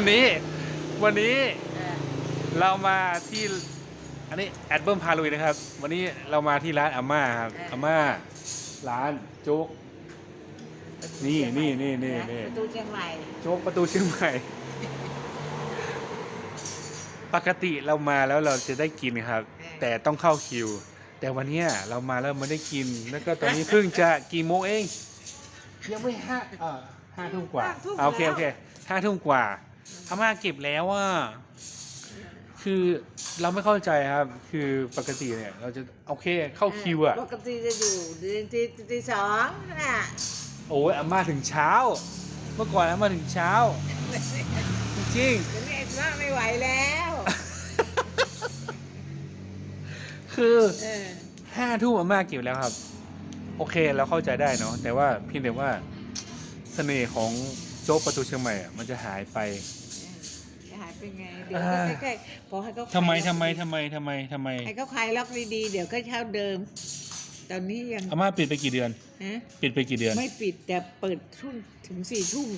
วันนี้ วันนี้เออเรามาที่ อันนี้แอดเบิร์มพาลุยนะครับ วันนี้เรามาที่ร้านอาม่าครับอาม่าร้านโจ๊กนี่นี่นี่นี่นี่ประตูเชียงใหม่โจ๊กประตูเชียงใหม่ ปกติเรามาแล้วเราจะได้กินครับ แต่ต้องเข้าคิว แต่วันเนี้ยเรามาแล้วไม่ได้กิน แล้วก็ตอนนี้เพิ่งจะกี่โมงเองยังไม่ห้าเออห้าทุ่มกว่าอ่าโอเคโอเคห้าทุ่มกว่า อาม่าเก็บแล้วว่า คือเราไม่เข้าใจครับ คือปกติเนี่ยเราจะโอเคเข้าคิวอะปกติจะอยู่ตีตีตีสองน่ะโอ้ยอาม่าถึงเช้า เมื่อก่อนอาม่าถึงเช้า จริงเดี๋ยวนี้ไอ้ว่าไม่ไหวแล้วๆคือเออห้าทุ่มอาม่าเก็บแล้วครับ โอเคเราเข้าใจได้เนาะแต่ว่าเพียงแต่ว่าเสน่ห์ของโจ๊กประตูเชียงใหม่อะมันจะหายไป จะหายไปไงเดี๋ยวอ่าก็ใกล้ๆพอให้เขาทำไมขายทำไมทำไมทำไมทำไมให้เขาคลายล็อกดีๆเดี๋ยวก็เช่าเดิม ตอนนี้ยังอาม่าปิดไปกี่เดือน ฮะปิดไปกี่เดือนไม่ปิดแต่เปิดทุ่มถึงสี่ทุ่ม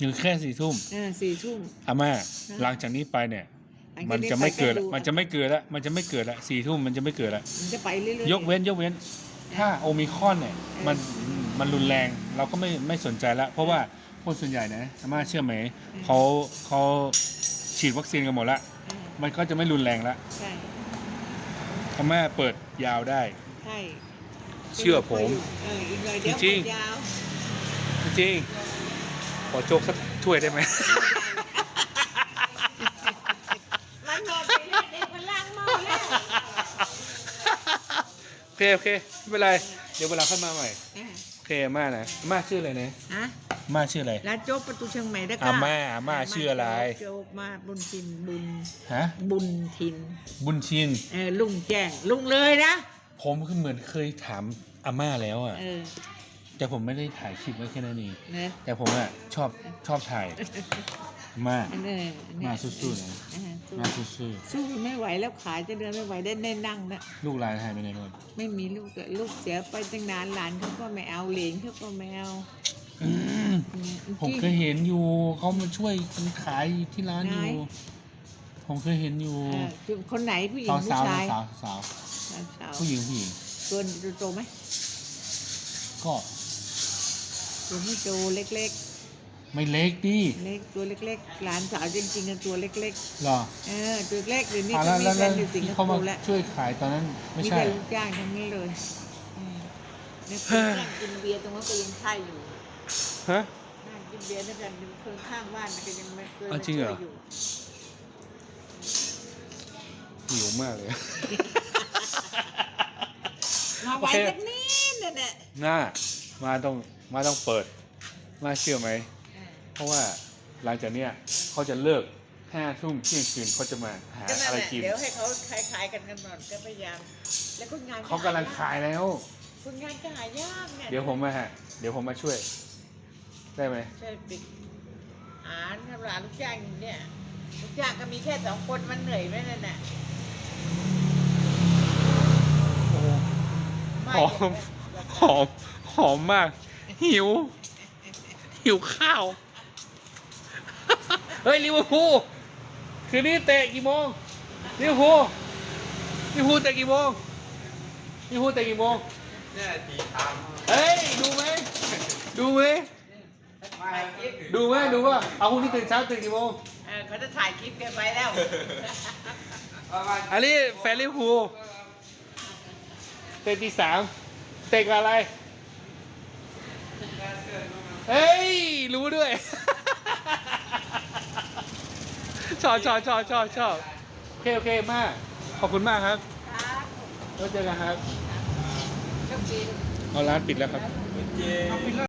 อยู่แค่สี่ทุ่มเออสี่ทุ่ม อาม่าฮะหลังจากนี้ไปเนี่ยหลังจากมันจะไม่เกิดละไปมันจะไม่เกิดละมันจะไม่เกิดละสี่ทุ่มมันจะไม่เกิดละมันจะไปเรื่อยๆยกเว้นยกเว้น ถ้าโอมิครอนเนี่ยมันมันรุนแรงเราก็ไม่ไม่สนใจละเพราะว่าคนส่วนใหญ่นะอาม่าเชื่อไหมเขาเขา ฉีดวัคซีนกันหมดละเออมันก็จะไม่รุนแรงละใช่อาม่าเปิดยาวได้ ใช่เชื่อผม เอออีกหน่อยเดี๋ยวจริงๆหมดยาวจริงๆขอโจกสักถ้วยได้ไหม มันหมดไปแล้วเด็กมันล้างหม้อแล้วโอเคโอเคไม่เป็นไร เดี๋ยวเวลาค่อยมาใหม่เออโอเคอาม่านะอาม่าชื่ออะไรนะ ฮะอา ม่าชื่ออะไรร้านโจ๊กประตูเชียงใหม่ได้ก็อาม่าอาม่าชื่ออะไร โจ๊กมาบุญทินบุญฮะ บุญทินบุญชิน เออลุงแจ้งลุงเลยนะผมคือเหมือนเคยถามอาม่าแล้วอะ เออแต่ผมไม่ได้ถ่ายคลิปไว้แค่นั้นเองเนอะแต่ผมอะชอบชอบถ่ายอาม่าอันนี้อันนี้มาสู้ๆนะเออสู้มาสู้สู้ไม่ไหวแล้วขายจะเดินไม่ไหวได้แน่นั่งนะๆลูกหลานหายไปไหนหมดไม่มีลูกอะลูกเสียไปตั้งนานหลานเขาก็ไม่เอาเหลนเขาก็ไม่เอา อืมเนี่ยผมเคยเห็นอยู่เขามาช่วยกันขายที่ร้านอยู่ ไหน ผมเคยเห็นอยู่เออคือคนไหนผู้หญิงสาวผู้สาวชายสาวสาวสาวผู้หญิงผู้หญิงตัวโตไหมก็ตัวไม่โตเล็กไม่เล็กดิๆเล็กตัวเล็กๆหลานสาวจริงๆกันตัวเล็กหรอๆเออตัวเล็กเดี๋ยวนี้อะก็แล้วมีแล้วแฟแล้วนอยู่สิงคที่โปเขามาร์แล้วช่วยขายตอนนั้นไม่มีใช่แต่ลูกจ้างทั้งนี้เลยอืมเนี่ยคนนั่งกินเบียร์ตรงนั้นก็ยังใช่อยู่ ฮะนั่งกินเบียร์ด้วยกันเป็นคนข้างบ้านน่ะก็ยังไม่เคยอ้าวมาจริงเหรอช่วยอยู่หิวมากเลย มาไหวโอเคสักนิดนั่นแหละหน้ามาต้องมาต้องเปิด มาเชื่อไหม เออเพราะว่าหลังจากเนี้ยเขาจะเลิกห้าทุ่มเที่ยงคืนเขาจะมาหาก็นั่นอะไรแหละกิน เดี๋ยวให้เขาขายขายๆกันกันหน่อยก็พยายาม แล้วคนงานเขากำลังขายแล้ว คนงานก็หายากเนี่ยเดี๋ยวผมมาฮะเดี๋ยวผมมาช่วย ได้ไหมใช่ปิดหาทำร้านลูกจ้างอยู่เนี่ยลูกจ้างก็มีแค่สองคนมันเหนื่อยไหมนั่นน่ะโอ้ไม่หอมหอมหอมมาก หิว หิวข้าว เฮ้ยลิเวอร์พูลคืนนี้เตะกี่โมงลิเวอร์พูลลิเวอร์พูลเตะกี่โมงลิเวอร์พูลเตะกี่โมงเนี่ยตีตาม เฮ้ย ดูไหมดูไหม ดูไหมดูว่าเอาพรุ่งนี้ตื่นเช้าตื่นกี่โมงเออเขาจะถ่ายคลิปกันไปแล้ว อันนี้แฟนลิเวอร์พูลเตะตีสามเตะกับอะไร เฮ้ย รู้ด้วย ชอบชอบชอบชอบชอบโอเค โอเค มาก ขอบคุณมากครับครับแล้วเจอกันครับโชคดีเอาร้านปิดแล้วครับ เจ